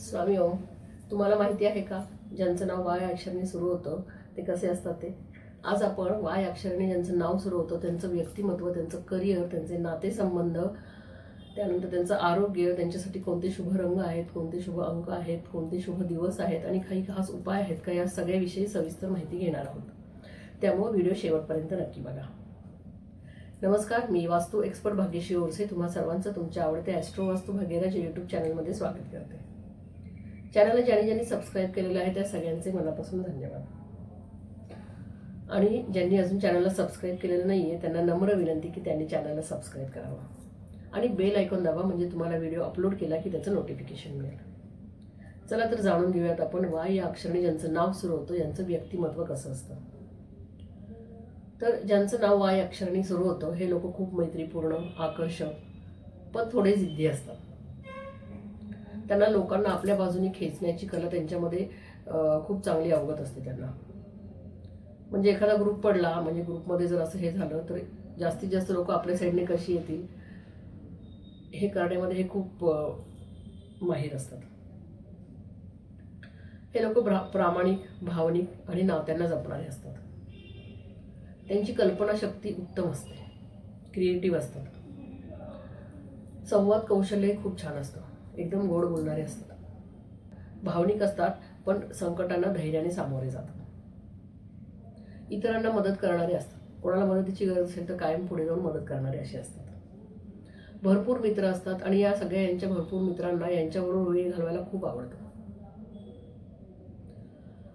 स्वामी ओम तुम्हाला माहिती आहे का ज्यांचं नाव वाय अक्षरने सुरू होतं ते कसे असतात ते? आज आपण वाय अक्षरने ज्यांचं नाव सुरू होतं त्यांचं व्यक्तिमत्व त्यांचं करिअर त्यांचे नातेसंबंध त्यानंतर त्यांचं आरोग्य त्यांच्यासाठी कोणते शुभ रंग आहेत कोणते शुभ अंक आहेत कोणते शुभ दिवस आहेत आणि काही खास उपाय आहेत का या सगळ्याविषयी सविस्तर माहिती घेणार आहोत. त्यामुळे व्हिडिओ शेवटपर्यंत नक्की बघा. नमस्कार मी वास्तू एक्सपर्ट भाग्यश्री ओरसे तुम्हा सर्वांचं तुमच्या आवडते ॲस्ट्रो वास्तू भाग्यराज यूट्यूब चॅनलमध्ये स्वागत करते. चॅनलला ज्यांनी ज्यांनी सबस्क्राईब केलेलं आहे त्या सगळ्यांचे मनापासून धन्यवाद. आणि ज्यांनी अजून चॅनलला सबस्क्राईब केलेलं नाही आहे त्यांना नम्र विनंती की त्यांनी चॅनलला सबस्क्राईब करावं. आणि बेल ऐकून दाबा म्हणजे तुम्हाला व्हिडिओ अपलोड केला की त्याचं नोटिफिकेशन मिळेल. चला तर जाणून घेऊयात आपण वाय या अक्षराने ज्यांचं नाव सुरू होतं यांचं व्यक्तिमत्व कसं असतं. तर ज्यांचं नाव वाय अक्षराने सुरू होतं हे लोक खूप मैत्रीपूर्ण आकर्षक पण थोडे जिद्दी असतात. त्यांना लोकांना आपल्या बाजूने खेचण्याची कला त्यांच्यामध्ये खूप चांगली अवगत असते त्यांना. म्हणजे एखादा ग्रुप पडला म्हणजे ग्रुपमध्ये जर असं हे झालं तर जास्तीत जास्त लोक आपल्या साईडने कशी येतील हे करण्यामध्ये हे खूप माहीर असतात. हे लोक प्रामाणिक भावनिक आणि नात्यांना जपणारे असतात. त्यांची कल्पनाशक्ती उत्तम असते. क्रिएटिव्ह असतात. संवाद कौशल्य खूप छान असतं. एकदम गोड बोलणारे असतात. भावनिक असतात पण संकटांना धैर्याने सामोरे जातात. इतरांना मदत करणारे असतात. कोणाला मदतीची गरज असेल तर कायम पुढे जाऊन मदत करणारे असे असतात. भरपूर मित्र असतात आणि या सगळ्या यांच्या भरपूर मित्रांना यांच्याबरोबर वेळ घालवायला खूप आवडतं.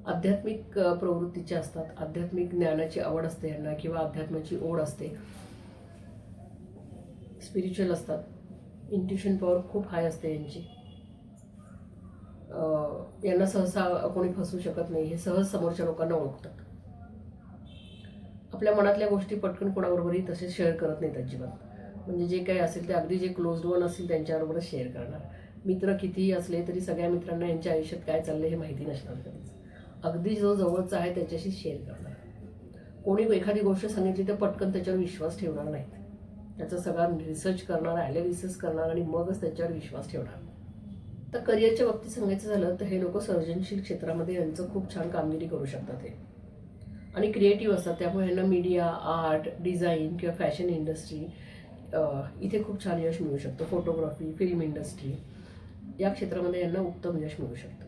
आध्यात्मिक प्रवृत्तीचे असतात. आध्यात्मिक ज्ञानाची आवड असते यांना किंवा अध्यात्माची ओढ असते. स्पिरिच्युअल असतात. इंट्युशन पॉवर खूप हाय असते यांची. यांना सहसा कोणी फसवू शकत नाही हे सहज समोरच्या लोकांना ओळखतात. आपल्या मनातल्या गोष्टी पटकन कोणाबरोबरही तसेच शेअर करत नाहीत अजिबात. म्हणजे जे काही असेल ते अगदी जे क्लोज वन असतील त्यांच्याबरोबरच शेअर करणार. मित्र कितीही असले तरी सगळ्या मित्रांना यांच्या आयुष्यात काय चाललंय हे माहिती नसणार कधीच. अगदी जो जवळचा आहे त्याच्याशी शेअर करणार. कोणी एखादी गोष्ट सांगितली तर पटकन त्याच्यावर विश्वास ठेवणार नाहीत. त्याचा सगळा रिसर्च करणार ॲनालिसिस करणार आणि मगच त्याच्यावर विश्वास ठेवणार. तर करिअरच्या बाबतीत सांगायचं झालं तर हे लोक सर्जनशील क्षेत्रामध्ये यांचं खूप छान कामगिरी करू शकतात हे. आणि क्रिएटिव्ह असतात त्यामुळे यांना मीडिया आर्ट डिझाईन किंवा फॅशन इंडस्ट्री इथे खूप छान यश मिळू शकतं. फोटोग्राफी फिल्म इंडस्ट्री या क्षेत्रामध्ये यांना उत्तम यश मिळू शकतं.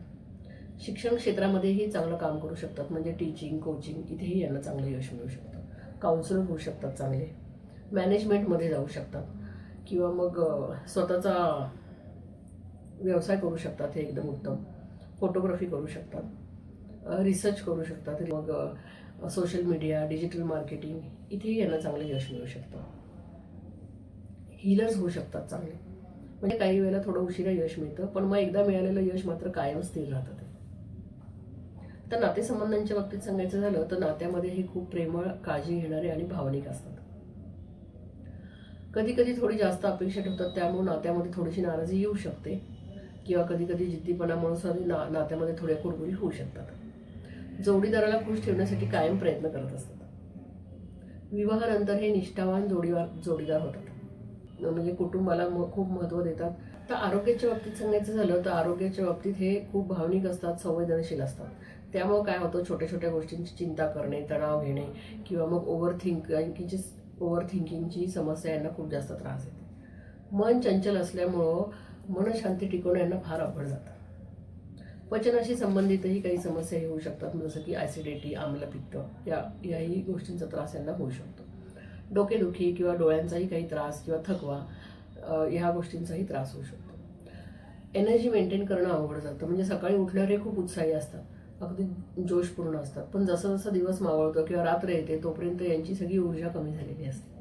शिक्षण क्षेत्रामध्येही चांगलं काम करू शकतात. म्हणजे टीचिंग कोचिंग इथेही यांना चांगलं यश मिळू शकतं. काउन्सिलर होऊ शकतात चांगले. मॅनेजमेंटमध्ये जाऊ शकतात. किंवा मग स्वतःचा व्यवसाय करू शकतात हे एकदम उत्तम. फोटोग्राफी करू शकतात. रिसर्च करू शकतात. मग सोशल मीडिया डिजिटल मार्केटिंग इथेही यांना चांगलं यश मिळू शकतं. हीलर्स होऊ शकतात चांगले. म्हणजे काही वेळेला थोडं उशिरा यश मिळतं पण मग एकदा मिळालेलं यश मात्र कायम स्थिर राहतं ते. तर नातेसंबंधांच्या बाबतीत सांगायचं झालं तर नात्यामध्ये हे खूप प्रेमळ काळजी घेणारे आणि भावनिक असतात. कधी कधी थोडी जास्त अपेक्षा ठेवतात त्यामुळे नात्यामध्ये थोडीशी नाराजी येऊ शकते. किंवा कधी कधी जिद्दीपणामुळे सुद्धा ना नात्यामध्ये थोड्या कुरबुरी होऊ शकतात. जोडीदाराला खुश ठेवण्यासाठी कायम प्रयत्न करत असतात. विवाहानंतर हे निष्ठावान जोडीवार जोडीदार होतात. म्हणजे कुटुंबाला म- खूप महत्त्व देतात. तर आरोग्याच्या बाबतीत सांगायचं झालं तर आरोग्याच्या बाबतीत हे खूप भावनिक असतात संवेदनशील असतात. त्यामुळे काय होतं? छोट्या छोट्या गोष्टींची चिंता करणे तणाव घेणे किंवा मग ओव्हर थिंकिंगची ओव्हर थिंकिंगची समस्या यांना खूप जास्त त्रास येते मन चंचल असल्यामुळं मनशांती टिकवणं यांना फार अवघड जातं. पचनाशी संबंधितही काही समस्या येऊ शकतात जसं की ॲसिडिटी आम्लपित्त या याही गोष्टींचा त्रास यांना होऊ शकतो. डोकेदुखी किंवा डोळ्यांचाही काही त्रास किंवा थकवा ह्या गोष्टींचाही त्रास होऊ शकतो. एनर्जी मेंटेन करणं अवघड जातं. म्हणजे सकाळी उठल्यावर हे खूप उत्साही असतात. अगदी जोशपूर्ण असतात. पण जसं जसं दिवस मावळतो किंवा रात्र येते तोपर्यंत यांची सगळी ऊर्जा कमी झालेली असते.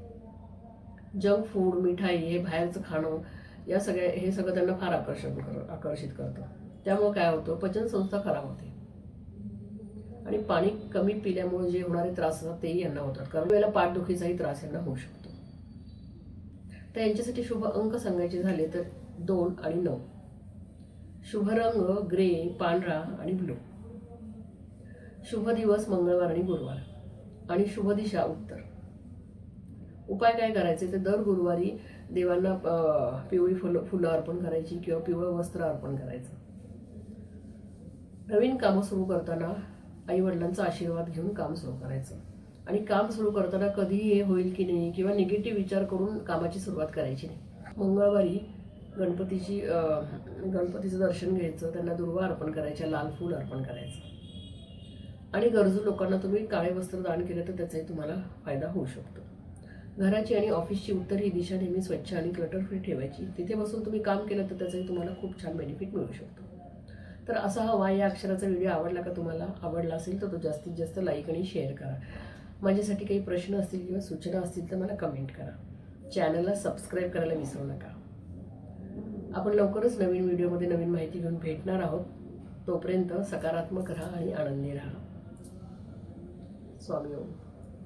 जंक फूड मिठाई हे बाहेरचं खाणं या सगळ्या हे सगळं त्यांना फार आकर्षण कर आकर्षित करतं. त्यामुळे काय होतं पचनसंस्था खराब होते. आणि पाणी कमी पिल्यामुळे जे होणारे त्रास असतात तेही यांना होतात. कारण वेळेला पाठदुखीचाही त्रास यांना होऊ शकतो. तर यांच्यासाठी शुभ अंक सांगायचे झाले तर दोन आणि नऊ. शुभ रंग ग्रे पांढरा आणि ब्लू. शुभ दिवस मंगळवार आणि गुरुवार. आणि शुभ दिशा उत्तर. उपाय काय करायचे? तर दर गुरुवारी देवांना पिवळी फुलं फुलं अर्पण करायची किंवा पिवळं वस्त्र अर्पण करायचं. नवीन कामं सुरू करताना आईवडिलांचा आशीर्वाद घेऊन काम सुरू करायचं. आणि काम सुरू करताना कधीही हे होईल की नाही किंवा निगेटिव्ह विचार करून कामाची सुरुवात करायची नाही. मंगळवारी गणपतीची अं, गणपतीचं दर्शन घ्यायचं त्यांना दुर्वा अर्पण करायच्या लाल फूल अर्पण करायचं. आणि गरजू लोकांना तुम्ही काळे वस्त्र दान केलं तर त्याचाही तुम्हाला फायदा होऊ शकतो. घराची आणि ऑफिसची उत्तर ही दिशा नेहमी स्वच्छ आणि क्लटर फ्री ठेवायची. तिथे बसून तुम्ही काम केलं तर त्याचाही तुम्हाला खूप छान बेनिफिट मिळू शकतो. तर असा हा वाय या अक्षराचा व्हिडिओ आवडला का तुम्हाला? आवडला असेल तर तो जास्तीत जास्त लाईक आणि शेअर करा. माझ्यासाठी काही प्रश्न असतील किंवा सूचना असतील तर मला कमेंट करा. चॅनलला सबस्क्राईब करायला विसरू नका. आपण लवकरच नवीन व्हिडिओमध्ये नवीन माहिती घेऊन भेटणार आहोत. तोपर्यंत सकारात्मक राहा आणि आनंदी राहा. स्वामी ओम